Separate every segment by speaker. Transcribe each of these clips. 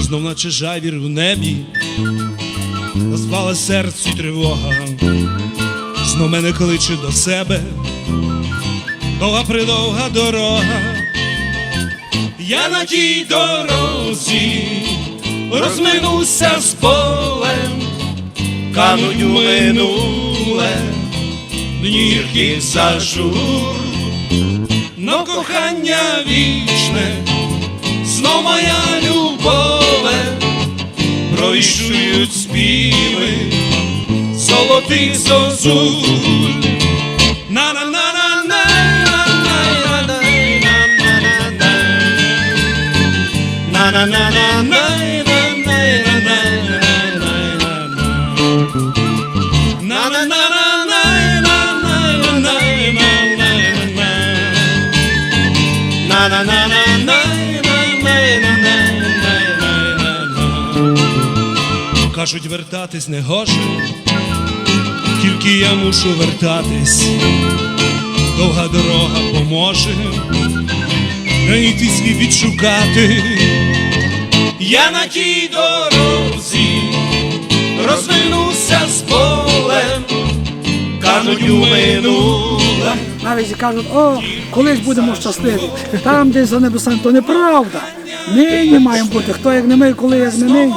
Speaker 1: знов наче жайвір в небі, назвала серцю тривога, знов мене кличе до себе, довга придовга дорога, я на тій дорозі розминуся з полем, кануть у минуле, днірки зажур, но кохання вічне, знов моя любове, пройшують співи золотих зозуль. на на на Кажуть, вертатись не гоже, тільки я мушу вертатись, довга дорога поможе, знайти свій відшукати. Я на тій дорозі розвернуся з полем, кануть у минуле.
Speaker 2: Навіть кажуть, о, колись будемо щасливі. Там десь за небесами, то неправда. Нині маємо бути. Хто як не ми, коли як не нині.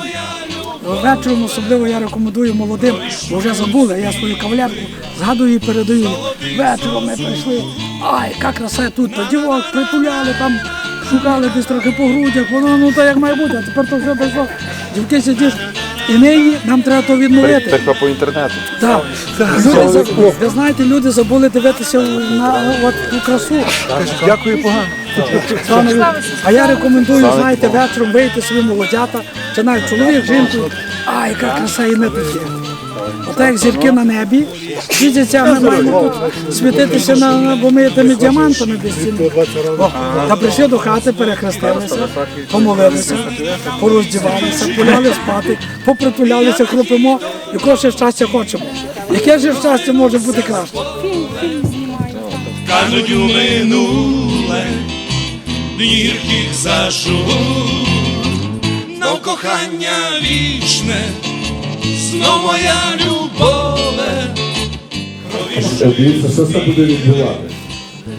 Speaker 2: Вечором особливо я рекомендую молодим, бо вже забули, я свою кавалерку згадую і передаю. Вечором ми прийшли. Ай, яка краса тут, то дівок притуляли там, шукали десь трохи по грудях, воно ну то як має бути, а тепер то все дійшло. Дівки сидять. І нині нам треба то відновити.
Speaker 3: Тільки по інтернету.
Speaker 2: Так, люди, ви знаєте, люди забули дивитися на от ту красу.
Speaker 3: Дякую, погано.
Speaker 2: А я рекомендую, знаєте, вечором вийти собі молодята, чи навіть чоловік, жінку. А, яка краса і тут є. Отак як зірки на небі, світяться, а ми маємо тут світитися, на, бо ми тими діамантами безцінними. О, Та прийшли до хати, перехрестилися, помолилися, пороздівалися, поляли спати, попритулялися, хропимо і кожне щастя хочемо. Яке ж щастя може бути краще?
Speaker 1: кажуть у минуле, днірких зажур, но кохання вічне, знов моя любове.
Speaker 4: Дивіться, що це буде відбувати.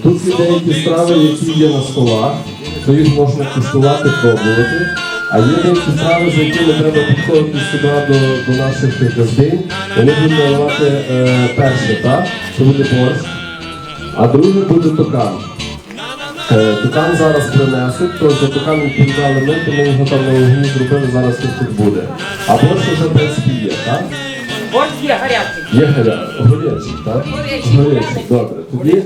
Speaker 4: Тут є деякі страви, які є на столах, то їх можна куштувати, пробувати. А є деякі страви, за якими треба підходити сюди до, до наших гостей. Вони будуть наливати е, перше, так? Це буде борщ. А друге буде токан. Е, Токан зараз принесуть, то за токан відповідали ми, то ми його там на вогні зробили, зараз він тут буде. А борщ вже в принципі є, так?
Speaker 5: Борщ є гарячий.
Speaker 4: Є гаря, горячий, так?
Speaker 5: Горячий,
Speaker 4: Горячий, добре. Тоді,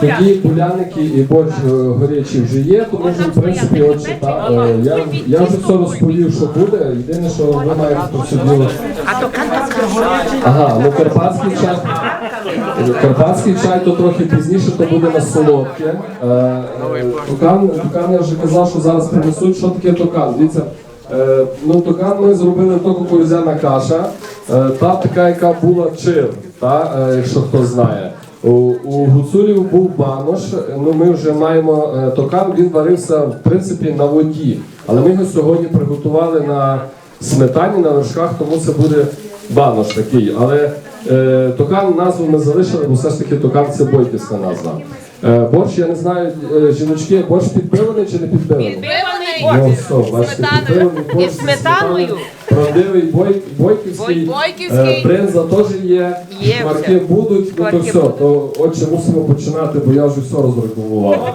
Speaker 4: тоді поляники і борщ е, горячий вже є, то можна, в принципі, отже, так, е, я, я вже все розповів, що буде. Єдине, що ви маєте процедуру.
Speaker 5: А то канта
Speaker 4: Ага, ну карпатський чай. Карпатський чай то трохи пізніше, то буде на солодке. Е, е, Токан, токан я вже казав, що зараз принесуть. Що таке токан? Дивіться, е, ну токан ми зробили то кукурудзяна каша, та така, яка була чир, та, якщо хто знає. У, у гуцулів був банош, ну ми вже маємо токан, він варився в принципі на воді. Але ми його сьогодні приготували на сметані, на вершках, тому це буде банош такий. Але токан назву ми залишили, бо все ж таки токан це бойківська назва. Е, борщ, я не знаю, е, жіночки, борщ підбиваний чи не підбиваний?
Speaker 5: Підбиваний
Speaker 4: Ну, все, бачите,
Speaker 5: Сметаною.
Speaker 4: підбиваний борщ зі
Speaker 5: сметаною.
Speaker 4: Правдивий бой, бойківський.
Speaker 5: Бой- бойківський.
Speaker 4: Е, бринза теж є,
Speaker 5: Є
Speaker 4: шкварки
Speaker 5: все.
Speaker 4: будуть, ну то
Speaker 5: Шкварки
Speaker 4: все.
Speaker 5: будуть.
Speaker 4: То отже мусимо починати, бо я вже все розрекламував.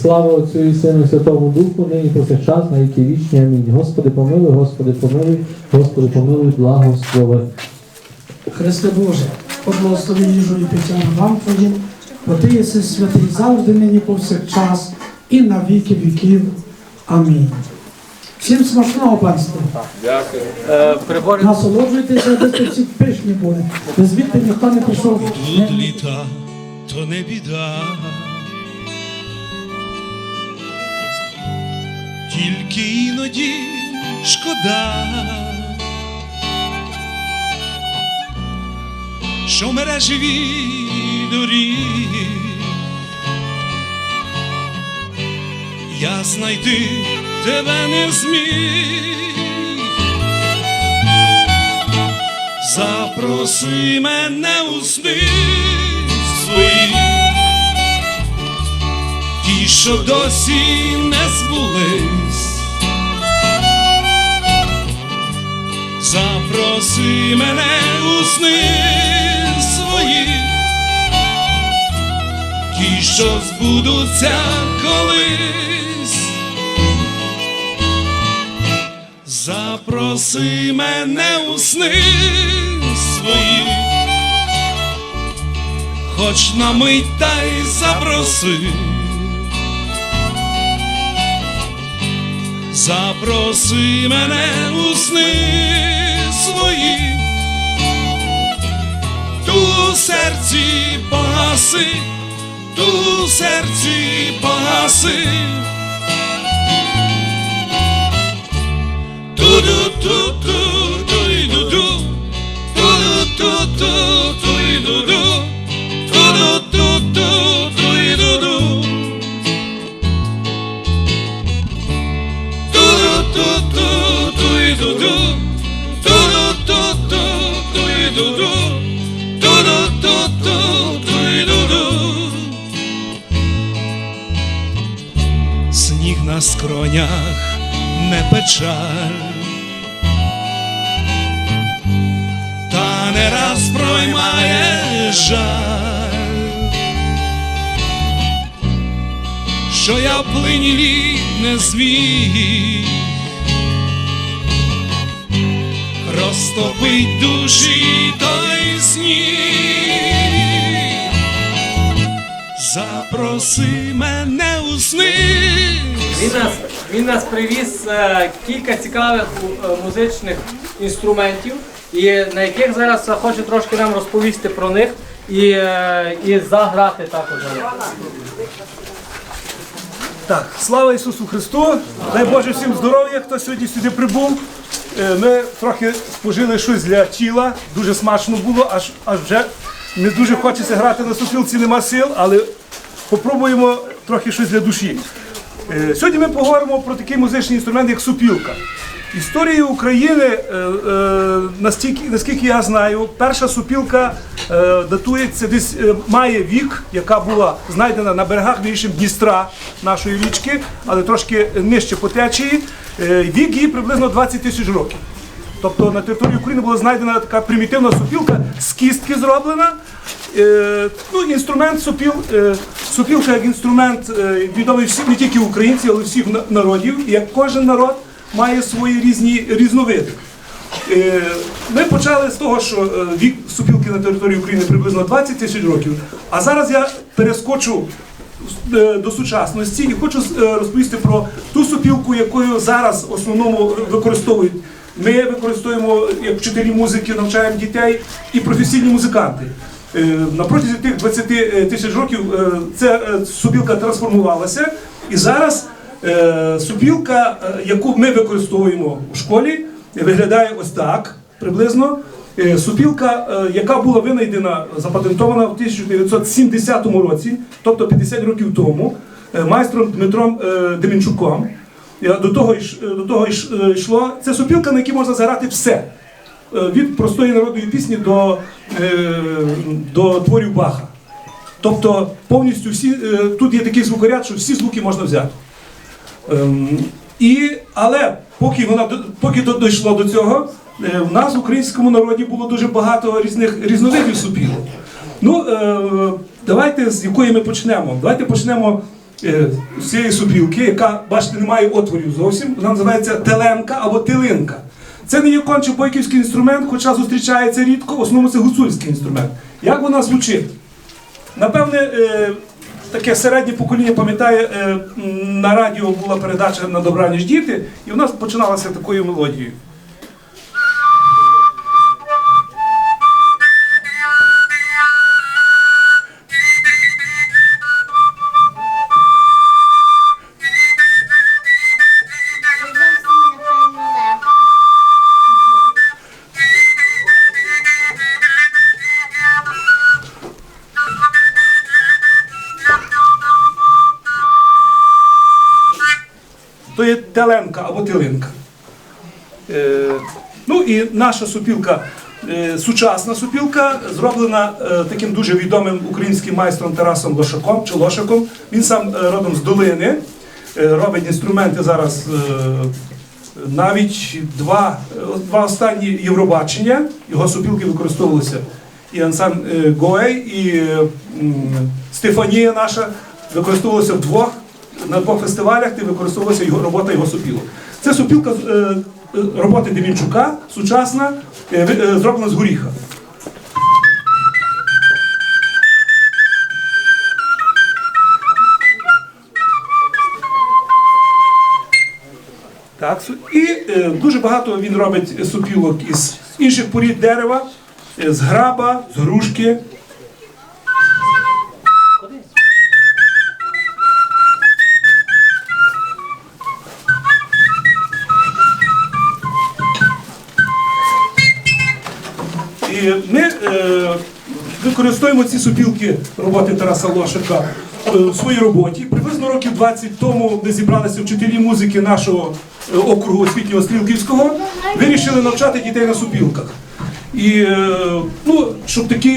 Speaker 6: Слава Отцю і Сину і Святому Духу, нині повсякчас на віки вічні. Амінь. Господи, помилуй, Господи, помилуй, Господи, помилуй, благослови.
Speaker 2: Христе Боже, поблагослови їжу і пиття вам Твоїм, бо Ти єси святий завжди нині повсякчас і на віки віків. Амінь. Всім смачного панство.
Speaker 4: Дякую.
Speaker 6: Е, Прибори
Speaker 2: Насолоджуйтеся, аби це всі пишні були. Без звідти ніхто не пішов.
Speaker 1: Тут літа, то не біда. Тільки іноді шкода, що мережеві доріг я знайти тебе не зміг. Запроси мене у сни свої, що досі не збулись. Запроси мене у сни свої, ті, що збудуться колись. Запроси мене у сни свої, хоч на мить та й запроси. Запроси мене у сни свої, ту серці погаси, ту серці погаси. Скронях не печаль, та не раз проймає жаль, що я в плині літ не зміг розтопить душі той сніг. Запроси мене у сни.
Speaker 6: Він нас, він нас привіз е, кілька цікавих е, музичних інструментів, і на яких зараз е, хоче трошки нам розповісти про них і, е, і заграти також.
Speaker 3: Так, слава Ісусу Христу! Дай Боже всім здоров'я, хто сьогодні сюди прибув. Е, Ми трохи спожили щось для тіла, дуже смачно було, аж, аж вже не дуже хочеться грати на супілці, нема сил, але попробуємо трохи щось для душі. Е, Сьогодні ми поговоримо про такий музичний інструмент, як супілка. Історією України, е, е, наскільки я знаю, перша супілка датується десь має вік, яка була знайдена на берегах більшим Дністра нашої річки, але трошки нижче по течії. Вік її приблизно 20 тисяч років. Тобто на території України була знайдена така примітивна супілка з кістки зроблена. Е, ну, інструмент супіл, е, супілка як інструмент е, відомий всі, не тільки українців, але всіх народів. І як кожен народ має свої різні різновиди. Ми почали з того, що вік супілки на території України приблизно 20 тисяч років. А зараз я перескочу до сучасності і хочу розповісти про ту супілку, якою зараз в основному використовують. Ми використовуємо як вчителі музики, навчаємо дітей і професійні музиканти. Е, На протязі тих 20 тисяч років е, ця е, супілка трансформувалася, і зараз е, супілка, е, яку ми використовуємо у школі, виглядає ось так приблизно. Е, Супілка, е, яка була винайдена, запатентована в 1970 році, тобто 50 років тому, е, майстром Дмитром е, Демінчуком. Е, До того, е, е, йшло. Це супілка, на якій можна заграти все. Е, Від простої народної пісні до, е, до творів Баха. Тобто повністю всі, е, тут є такий звукоряд, що всі звуки можна взяти. Ем, і, але поки вона поки дійшло до цього, в нас в українському народі було дуже багато різних різновидів супілок. Ну, давайте з якої ми почнемо. Давайте почнемо з цієї супілки, яка, бачите, не має отворів зовсім. Вона називається теленка або тилинка. Це не є конче бойківський інструмент, хоча зустрічається рідко, в основному це гуцульський інструмент. Як вона звучить? Напевне, е, таке середнє покоління пам'ятає, е, на радіо була передача на добраніж діти, і в нас починалася такою мелодією. То є теленка або тилинка. Е, ну і наша супілка, е, сучасна супілка, зроблена е, таким дуже відомим українським майстром Тарасом Лошаком чи Лошаком. Він сам е, родом з долини, е, робить інструменти зараз. Е, навіть два, е, два останні Євробачення його супілки використовувалися. І ансамбль е, Гоей, і Стефанія наша використовувалися вдвох на двох фестивалях, де використовувалася його робота його супілок. Це супілка е, е, роботи Демінчука, сучасна, е, зроблена з горіха. Так, і е, дуже багато він робить супілок із інших порід дерева, з граба, з грушки. Ми е, використовуємо ці супілки роботи Тараса Лошика е, у своїй роботі. Приблизно років 20 тому ми зібралися вчителі музики нашого е, округу освітнього Стрілківського, вирішили навчати дітей на супілках. І ну, щоб такі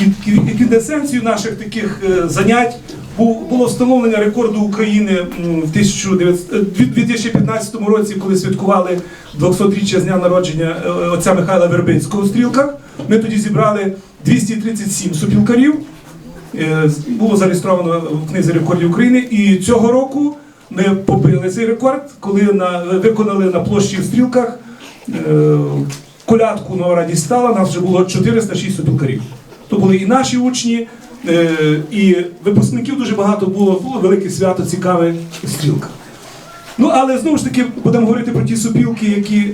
Speaker 3: кі- кі- квінтесенцію наших таких занять було встановлення рекорду України в 1900 е, 2015 році, коли святкували 200-річчя з дня народження е, отця Михайла Вербицького у стрілках. Ми тоді зібрали 237 супілкарів. Е, Було зареєстровано в книзі рекордів України. І цього року ми побили цей рекорд, коли на, виконали на площі в стрілках е, колядку Нова радість стала. Нас вже було 406 супілкарів. То були і наші учні, е, і випускників дуже багато було. Було велике свято, цікаве в стрілках. Ну, але знову ж таки будемо говорити про ті супілки, які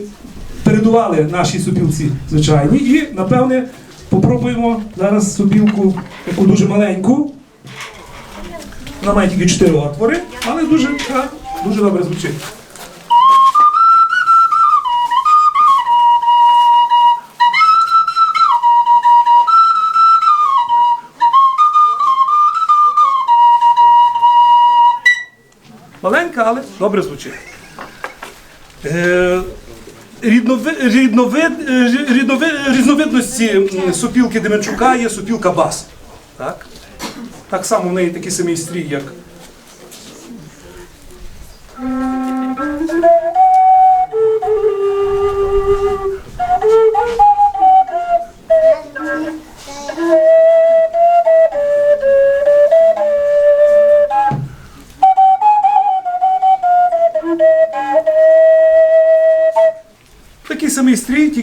Speaker 3: передували нашій супілці звичайні. І, напевне, попробуємо зараз супілку таку дуже маленьку. Вона має тільки чотири отвори, але дуже, дуже добре звучить. Маленька, але добре звучить. Е, ріднови, рідновид, е, ріднови, різновидності сопілки Деменчука є супілка бас. Так? так само в неї такий самий стрій, як.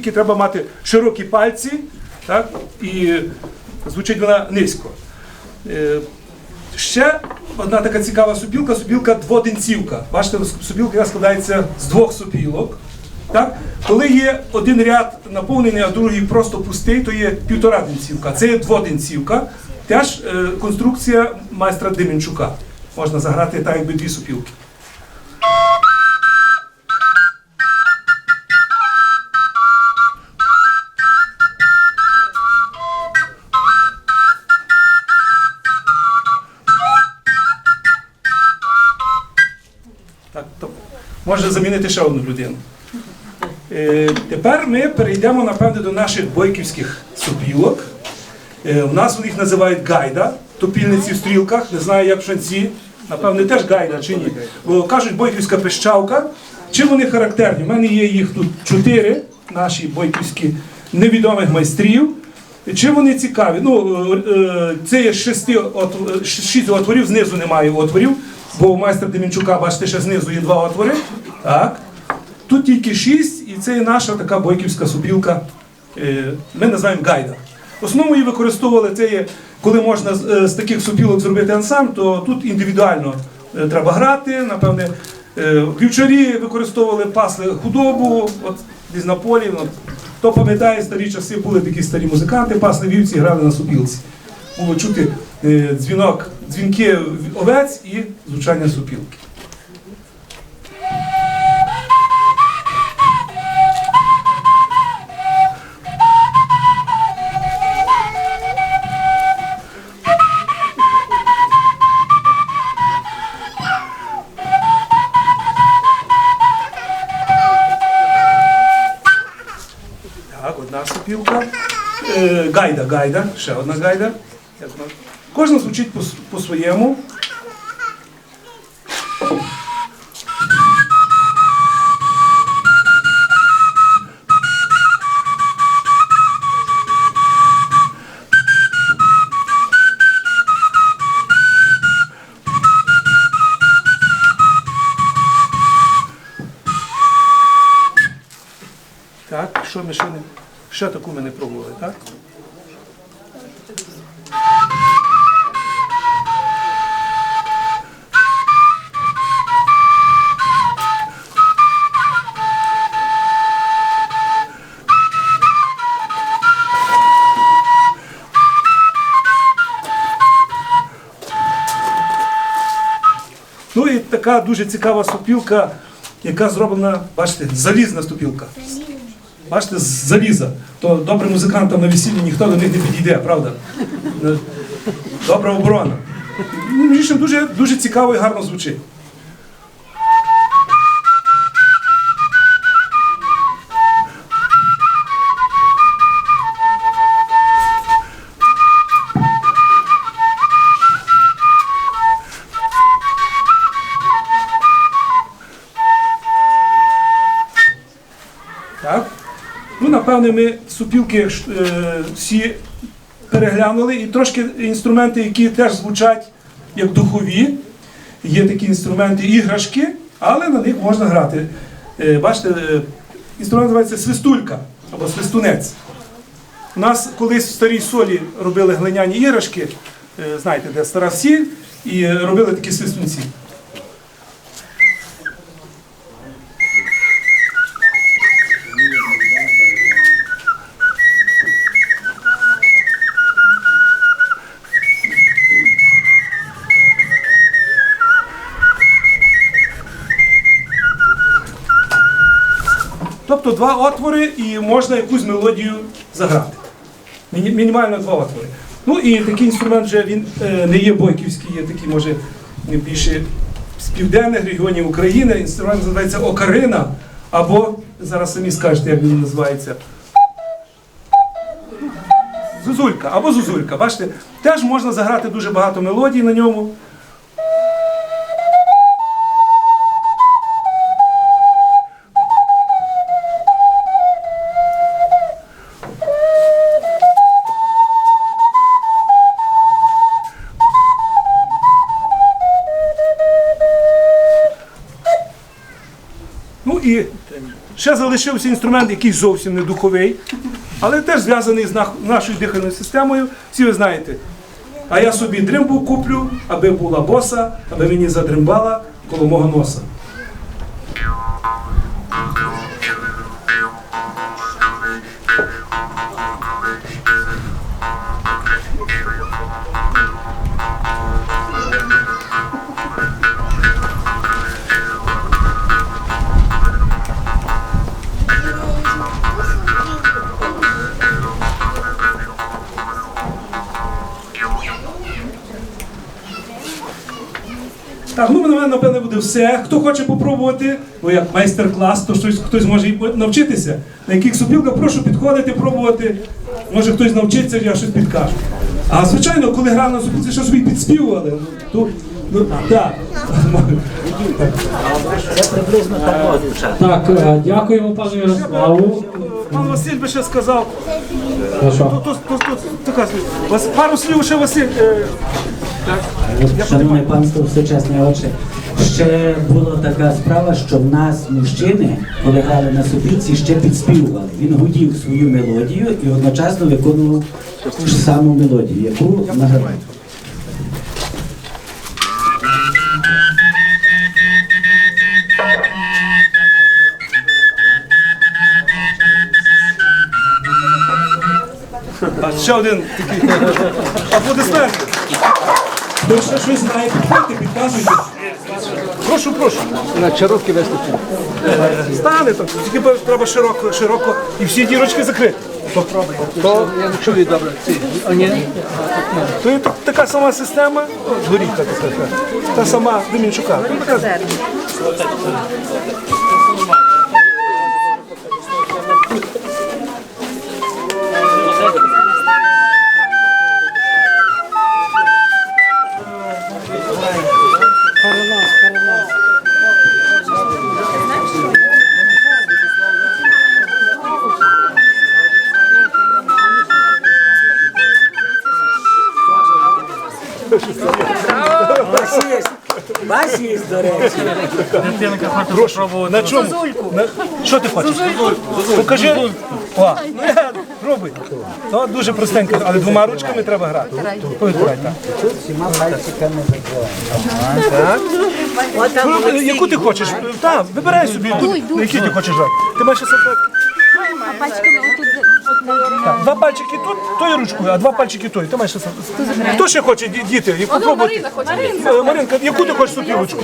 Speaker 3: Тільки треба мати широкі пальці, так? і звучить вона низько. Е, Ще одна така цікава супілка, супілка дводенцівка. Бачите, супілка складається з двох супілок. Так? Коли є один ряд наповнений, а другий просто пустий, то є півтора денцівка. Це є дводенцівка. Теж е, конструкція майстра Демінчука. Можна заграти так, якби дві супілки. Може замінити ще одну людину. Е, тепер ми перейдемо, напевне, до наших бойківських супілок. Е, у нас вони їх називають гайда, топільниці в стрілках, не знаю, як шанці. Напевне, теж гайда чи ні. Бо кажуть, бойківська пищавка. Чим вони характерні? У мене є їх тут чотири, наші бойківські невідомих майстрів. Чим вони цікаві? Ну, е, це є шести от, е, шість отворів, знизу немає отворів, бо у майстра Демінчука, бачите, ще знизу є два отвори. Так. Тут тільки шість, і це наша така бойківська супілка. е, Ми називаємо гайда. Основу її використовували це є, коли можна з, е, таких сопілок зробити ансамбль, то тут індивідуально е, треба грати. Напевне, вівчарі використовували, пасли худобу, от десь на полі. От. Хто пам'ятає, старі часи були такі старі музиканти, пасли вівці, грали на сопілці. Було чути дзвінок, дзвінки овець і звучання сопілки. Гайда, гайда, ще одна гайда. Кожна звучить по- по-своєму. Так, що ми ще не. Ще таку ми не пробували, так? Така дуже цікава сопілка, яка зроблена, бачите, залізна ступілка. Бачите, з заліза. То добрим музикантам на весіллі ніхто до них не підійде, правда? Добра оборона. Ну, дуже, дуже цікаво і гарно звучить. Напевне, ми супілки е, всі переглянули і трошки інструменти, які теж звучать як духові. Є такі інструменти, іграшки, але на них можна грати. Е, бачите, е, інструмент називається свистулька або свистунець. У нас колись в старій солі робили глиняні іграшки, знаєте, де стара сіль, і робили такі свистунці. Тобто два отвори і можна якусь мелодію заграти. Мінімально два отвори. Ну і такий інструмент вже він е, не є бойківський, є такий, може, більше з південних регіонів України. Інструмент називається окарина, або зараз самі скажете, як він називається. Зузулька або зузулька. Бачите, теж можна заграти дуже багато мелодій на ньому. Ну і ще залишився інструмент, який зовсім не духовий, але теж зв'язаний з нашою дихальною системою. Всі ви знаєте. А я собі дримбу куплю, аби була боса, аби мені задримбала коло мого носа. Так, ну мене, напевне, буде все. Хто хоче попробувати, ну як майстер-клас, то щось хтось може навчитися. На яких сопілках прошу підходити, пробувати. Може хтось навчиться, я щось підкажу. А звичайно, коли грав на сопілці, що собі підспівували. Ну, то, ну, так.
Speaker 6: Так, е, дякуємо пану Ярославу.
Speaker 3: Пан Василь би ще сказав, пару слів ще Василь. е,
Speaker 7: Шановне панство, всечесні очі. Ще була така справа, що в нас мужчини, коли грали на сопілці, ще підспівували. Він гудів свою мелодію і одночасно виконував саму мелодію, яку награвав.
Speaker 3: А ще один такий. Аплодисменти. Хто ще щось знає, підходьте, підказуйте. Прошу, прошу. На чародки вистачить. Стане там, тільки треба широко, широко і всі дірочки закрити. Попробуй. То я не чую добре. То є так- така сама система, от така, та сама Демінчука. Ну, така
Speaker 7: Басіст, до речі.
Speaker 3: На чому? Що ти хочеш? Покажи. О, ну пробуй. То дуже простенько, але двома ручками треба грати. Повідбирай, так. Ну, Яку ти хочеш? Так, вибирай собі, яку, які ти хочеш грати. Ти маєш салфетки? Так, два пальчики тут, тою ручкою, а два пальчики тою. Ти маєш. Хто ще хоче, ді- діти? Яку пробувати? Е, Маринка, яку ти хочеш сопілочку?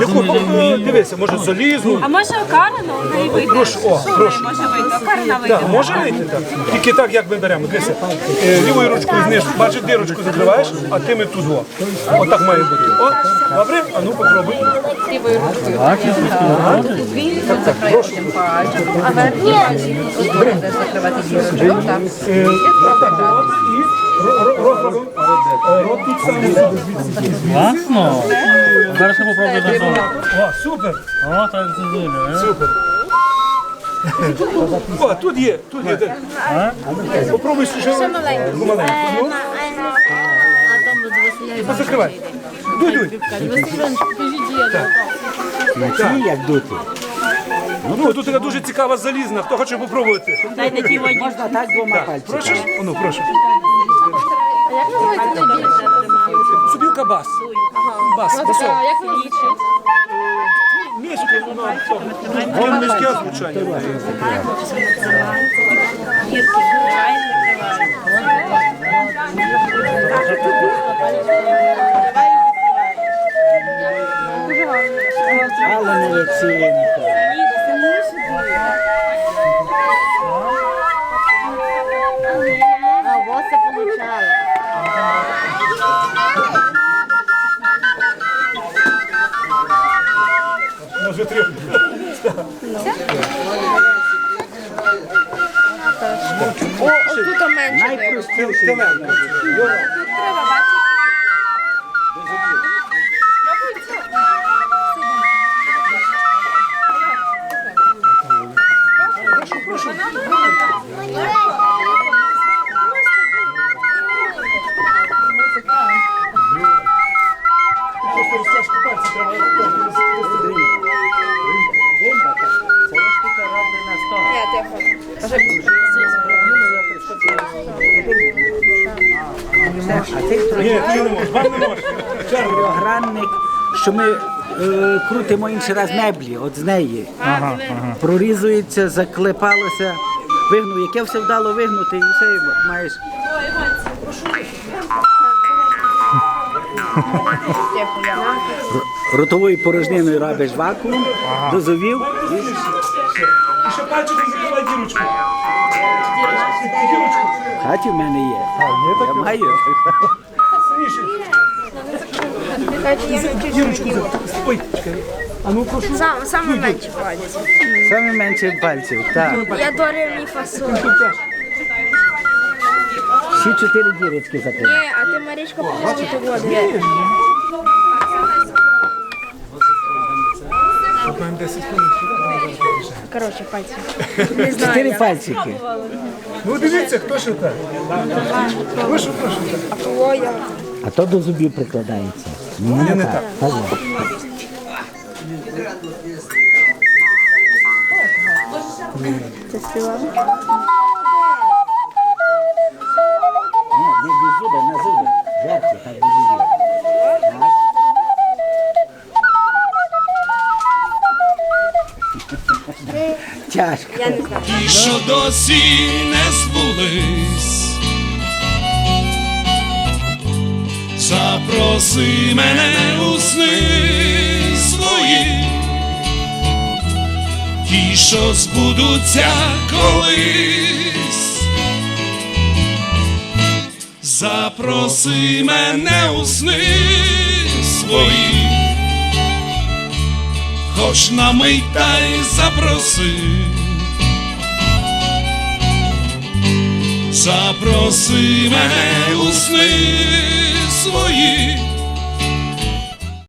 Speaker 3: Яку? Е, Дивися, може залізну.
Speaker 5: А може Окарину? Хай вийде.
Speaker 3: Прошу, о, прошу.
Speaker 5: Може вийти. Вийде.
Speaker 3: Так, може вийти так. Тільки так, як ми беремо. Дивися, е, лівою ручкою знизу, бачиш, дирочку закриваєш, а тими тут. О. Отак має бути. О, добре? А ну попробуй.
Speaker 5: Лівою ручкою. Так, Він тут закриє одним пальчиком, а верхній пальчик буде закривати дірочку. Так.
Speaker 3: Е, е, саме.
Speaker 8: Класно. Зараз я попробую на зону.
Speaker 3: О, супер.
Speaker 8: О, так зазулю.
Speaker 3: Супер. О, тут є, тут є. де. Попробуй ще маленьку. Маленьку. Ну, позакривай. Дуй, дуй.
Speaker 7: Як дути?
Speaker 3: Ну, тут така дуже цікава залізна. Хто хоче попробувати?
Speaker 7: Можна так двома пальцями.
Speaker 3: Прошу? О, ну, прошу. Субілка бас. Бас, басок.
Speaker 5: Як ви лічить?
Speaker 3: Мішка, ну, ну, Воно низьке звучання.
Speaker 7: Але молодцінка.
Speaker 5: А О, тут менше.
Speaker 7: Найпростіше.
Speaker 3: Просто розтяжку пальців. Ні, ти
Speaker 7: Гранник, що ми е, крутимо інший раз меблі, от з неї. Прорізується, заклепалося, вигнув. Яке все вдало вигнути, і все маєш. Ротовою порожниною робиш вакуум, дозовів І
Speaker 3: ще пальчиком закривай дірочку.
Speaker 7: в хаті в мене є. Я маю.
Speaker 3: Дірочку закривай. Ой, чекай. А ну прошу.
Speaker 9: Сам, саме менше пальці.
Speaker 7: Саме менше пальців. Так.
Speaker 9: Я до ремі фасоль.
Speaker 7: Всі чотири дірочки закрив.
Speaker 9: Ні, а ти Марічка ти воду.
Speaker 3: Маємо 10 хвилин.
Speaker 9: Коротше, пальці. Не знаю.
Speaker 7: Чотири пальчики.
Speaker 3: Ну дивіться, хто ще так. Прошу, прошу.
Speaker 9: Ой, я.
Speaker 7: А то до зубів прикладається. Ні,
Speaker 3: не так.
Speaker 7: Так, так.
Speaker 9: Це співав.
Speaker 7: Не без зуба, на зуби. Жерці, так без зубів. Тяжко.
Speaker 9: Я не знаю.
Speaker 1: ті, що досі не збулись. Запроси мене у сни свої, ті, що збудуться колись. Запроси мене у сни свої, хоч на мить та й запроси. Запроси мене у сни свої,